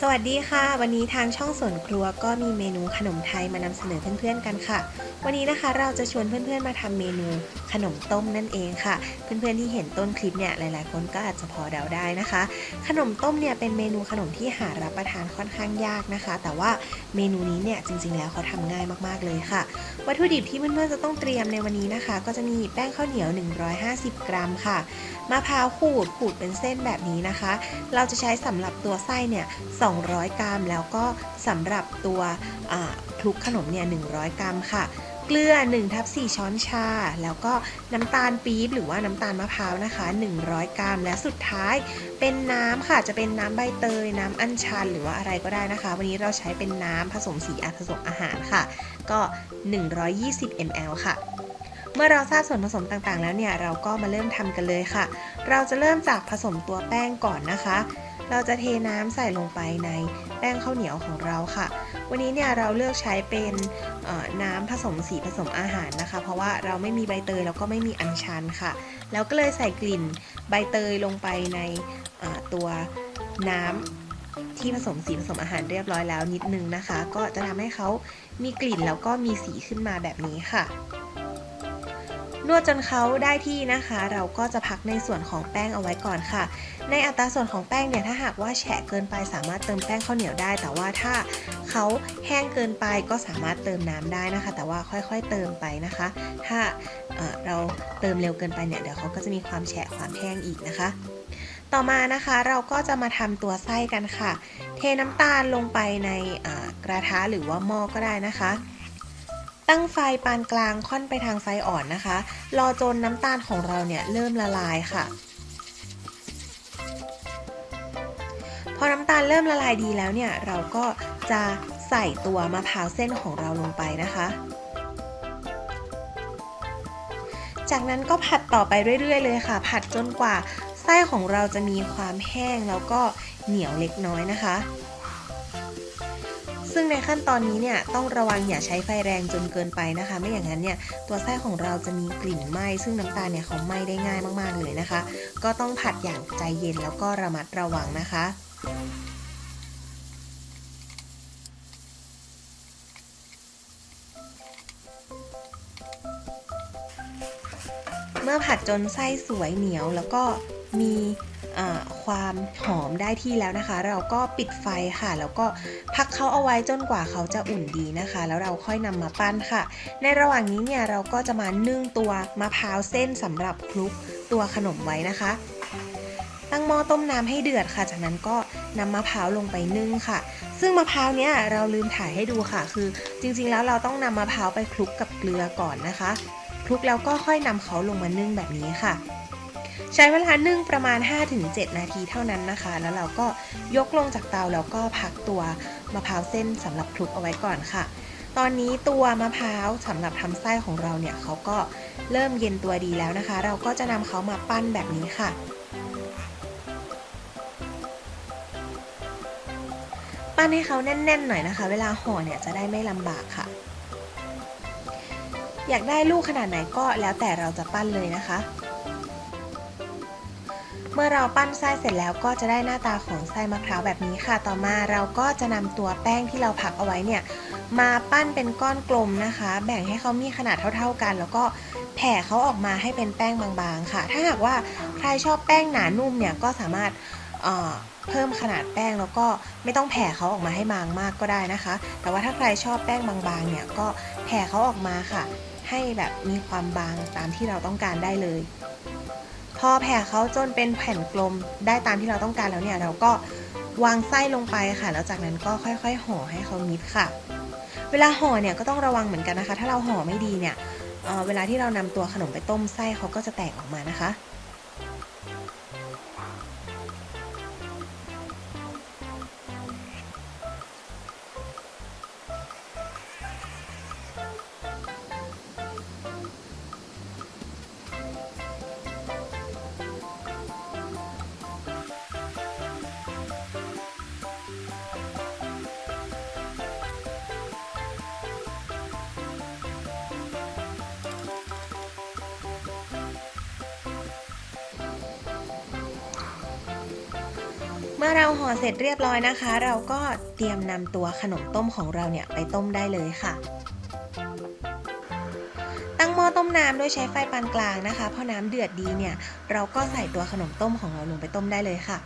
สวัสดีค่ะ วันนี้ทางช่องสวนครัวก็มีเมนูขนมไทยมานำเสนอเพื่อนๆกันค่ะ วันนี้นะคะเราจะชวนเพื่อนๆมาทำเมนูขนมต้มนั่นเองค่ะ เพื่อนๆที่เห็นต้นคลิปเนี่ยหลายๆ คนก็อาจจะพอเดาได้นะคะ ขนมต้มเนี่ยเป็นเมนูขนมที่หารับประทานค่อนข้างยากนะคะ แต่ว่าเมนูนี้เนี่ยจริง ๆ แล้วเขาทำง่ายมากๆเลยค่ะ วัตถุดิบที่เพื่อนๆจะต้องเตรียมในวันนี้นะคะ ก็จะมีแป้งข้าวเหนียว 150 กรัมค่ะมะพร้าวขูดขูดเป็นเส้นแบบนี้นะคะ เราจะใช้สำหรับตัวไส้เนี่ย200 กรัม แล้วก็สำหรับตัวคลุกขนมเนี่ย100 กรัมค่ะ เกลือ1ทับ4ช้อนชา แล้วก็น้ำตาลปี๊บหรือว่าน้ำตาลมะพร้าวนะคะ 100 กรัม และสุดท้ายเป็นน้ำค่ะจะเป็นน้ำใบเตย น้ำอัญชันหรือว่าอะไรก็ได้นะคะ วันนี้เราใช้เป็นน้ำผสมสีผสมอาหารค่ะ ก็ 120 ml ค่ะเมื่อเราทราบส่วนผสมต่างๆ แล้วเนี่ย เราก็มาเริ่มทำกันเลยค่ะ เราจะเริ่มจากผสมตัวแป้งก่อนนะคะ เราจะเทน้ำใส่ลงไปในแป้งข้าวเหนียวของเราค่ะ วันนี้เนี่ยเราเลือกใช้เป็นน้ำผสมสีผสมอาหารนะคะ เพราะว่าเราไม่มีใบเตยแล้วก็ไม่มีอัญชันค่ะ แล้วก็เลยใส่กลิ่นใบเตยลงไปในตัวน้ำที่ผสมสีผสมอาหารเรียบร้อยแล้วนิดนึงนะคะ ก็จะทำให้เขามีกลิ่นแล้วก็มีสีขึ้นมาแบบนี้ค่ะ นวดจนเขาได้ที่นะคะ เราก็จะพักในส่วนของแป้งเอาไว้ก่อนค่ะ ในอัตราส่วนของแป้งเนี่ยถ้าหากว่าแฉะเกินไปสามารถเติมแป้งข้าวเหนียวได้ แต่ว่าถ้าเขาแห้งเกินไปก็สามารถเติมน้ำได้นะคะ แต่ว่าค่อยๆเติมไปนะคะ ถ้าเเราเติมเร็วเกินไปเนี่ยเดี๋ยวเขาก็จะมีความแฉะความแห้งอีกนะคะต่อมานะคะเราก็จะมาทำตัวไส้กันค่ะ เทน้ำตาลลงไปในกระทะหรือว่าหม้อก็ได้นะคะ ตั้งไฟปานกลางค่อนไปทางไฟอ่อนนะคะ รอจนน้ำตาลของเราเนี่ยเริ่มละลายค่ะ พอน้ำตาลเริ่มละลายดีแล้วเนี่ย เราก็จะใส่ตัวมะพร้าวเส้นของเราลงไปนะคะ จากนั้นก็ผัดต่อไปเรื่อย ๆ เลยค่ะ ผัดจนกว่าไส้ของเราจะมีความแห้งแล้วก็เหนียวเล็กน้อยนะคะ ซึ่งในขั้นตอนนี้เนี่ยต้องระวังอย่าใช้ไฟแรงจนเกินไปนะคะ ไม่อย่างนั้นเนี่ยตัวไส้ของเราจะมีกลิ่นไหม้ซึ่งน้ำตาลเนี่ยเขาไหม้ได้ง่ายมากๆเลยนะคะ ก็ต้องผัดอย่างใจเย็นแล้วก็ระมัดระวังนะคะเมื่อผัดจนไส้สวยเหนียวแล้วก็ มีความหอมได้ที่แล้วนะคะ เราก็ปิดไฟค่ะ แล้วก็พักเขาเอาไว้จนกว่าเขาจะอุ่นดีนะคะ แล้วเราค่อยนำมาปั้นค่ะ ในระหว่างนี้เนี่ยเราก็จะมานึ่งตัวมะพร้าวเส้นสำหรับคลุกตัวขนมไว้นะคะ ตั้งหม้อต้มน้ำให้เดือดค่ะ จากนั้นก็นำมะพร้าวลงไปนึ่งค่ะ ซึ่งมะพร้าวเนี้ยเราลืมถ่ายให้ดูค่ะ คือจริงๆแล้วเราต้องนำมะพร้าวไปคลุกกับเกลือก่อนนะคะ คลุกแล้วก็ค่อยนำเขาลงมานึ่งแบบนี้ค่ะ ใช้เวลานึ่งประมาณ 5-7 นาทีเท่านั้นนะคะ แล้วเราก็ยกลงจากเตาแล้วก็พักตัวมะพร้าวเส้นสำหรับคลุกเอาไว้ก่อนค่ะ ตอนนี้ตัวมะพร้าวสำหรับทำไส้ของเราเนี่ยเขาก็เริ่มเย็นตัวดีแล้วนะคะ เราก็จะนำเขามาปั้นแบบนี้ค่ะปั้นให้เขาแน่นๆหน่อยนะคะ เวลาห่อเนี่ยจะได้ไม่ลำบากค่ะ อยากได้ลูกขนาดไหนก็แล้วแต่เราจะปั้นเลยนะคะ เมื่อเราปั้นไส้เสร็จแล้วก็จะได้หน้าตาของไส้มะพร้าวแบบนี้ค่ะ ต่อมาเราก็จะนำตัวแป้งที่เราพักเอาไว้เนี่ยมาปั้นเป็นก้อนกลมนะคะ แบ่งให้เขามีขนาดเท่า ๆกัน แล้วก็แผ่เขาออกมาให้เป็นแป้งบางๆค่ะ ถ้าหากว่าใครชอบแป้งหนานุ่มเนี่ยก็สามารถเเพิ่มขนาดแป้งแล้วก็ไม่ต้องแผ่เขาออกมาให้บางมากก็ได้นะคะ แต่ว่าถ้าใครชอบแป้งบางๆเนี่ยก็แผ่เขาออกมาค่ะ ให้แบบมีความบางตามที่เราต้องการได้เลย พอแผ่เขาจนเป็นแผ่นกลมได้ตามที่เราต้องการแล้วเนี่ยเราก็วางไส้ลงไปค่ะ แล้วจากนั้นก็ค่อยๆ ห่อให้เขามิดค่ะ เวลาห่อเนี่ยก็ต้องระวังเหมือนกันนะคะ ถ้าเราห่อไม่ดีเนี่ยเเวลาที่เรานำตัวขนมไปต้มไส้เขาก็จะแตกออกมานะคะ เมื่อเราห่อเสร็จเรียบร้อยนะคะ เราก็เตรียมนำตัวขนมต้มของเราเนี่ยไปต้มได้เลยค่ะ ตั้งหม้อต้มน้ำโดยใช้ไฟปานกลางนะคะพอน้ำเดือดดีเนี่ย เราก็ใส่ตัวขนมต้มของเราลงไปต้มได้เลยค่ะ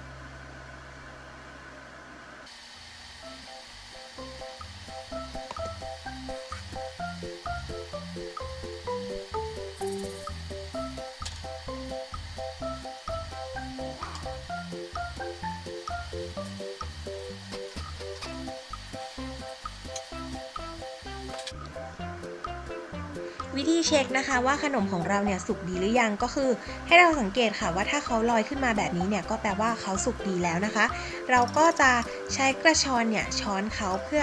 วิธีเช็คนะคะว่าขนมของเราเนี่ยสุกดีหรือยังก็คือ ให้เราสังเกตค่ะว่าถ้าเขาลอยขึ้นมาแบบนี้เนี่ยก็แปลว่าเขาสุกดีแล้วนะคะ เราก็จะใช้กระชอนเนี่ยช้อนเขาเพื่อ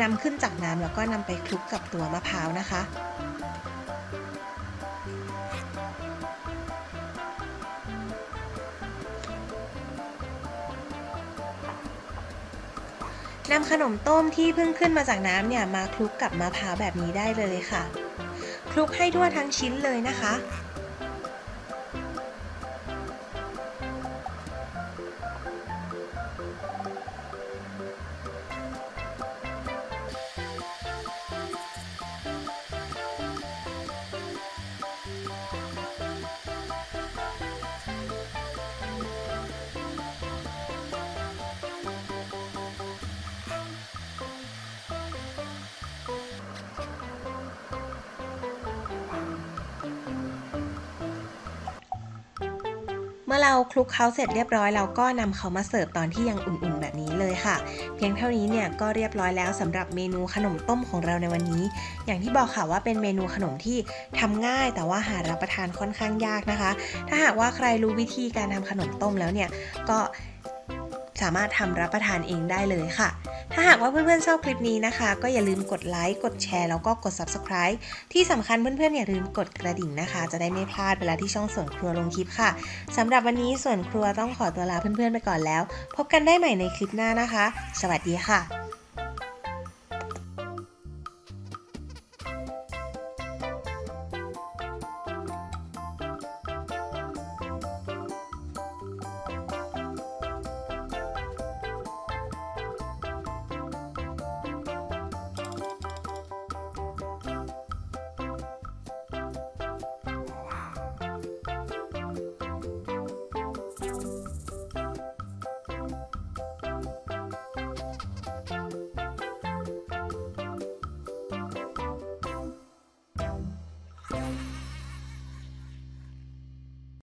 นำขึ้นจากน้ำแล้วก็นำไปคลุกกับตัวมะพร้าวนะคะนำขนมต้มที่เพิ่งขึ้นมาจากน้ำเนี่ยมาคลุกกับมะพร้าวแบบนี้ได้เลยค่ะ ลุกให้ทั่วทั้งชิ้นเลยนะคะ เมื่อเราคลุกเขาเสร็จเรียบร้อยเราก็นำเขามาเสิร์ฟตอนที่ยังอุ่นๆแบบนี้เลยค่ะ เพียงเท่านี้เนี่ยก็เรียบร้อยแล้วสำหรับเมนูขนมต้มของเราในวันนี้ อย่างที่บอกค่ะว่าเป็นเมนูขนมที่ทำง่าย แต่ว่าหารับประทานค่อนข้างยากนะคะ ถ้าหากว่าใครรู้วิธีการทำขนมต้มแล้วเนี่ยก็สามารถทำรับประทานเองได้เลยค่ะ ถ้าหากว่าเพื่อนๆชอบคลิปนี้นะคะ ก็อย่าลืมกดไลค์ กดแชร์ แล้วก็กด subscribe ที่สำคัญเพื่อนๆอย่าลืมกดกระดิ่งนะคะ จะได้ไม่พลาดเวลาที่ช่องส่วนครัวลงคลิปค่ะสำหรับวันนี้ส่วนครัวต้องขอตัวลาเพื่อนๆไปก่อนแล้ว พบกันได้ใหม่ในคลิปหน้านะคะ สวัสดีค่ะ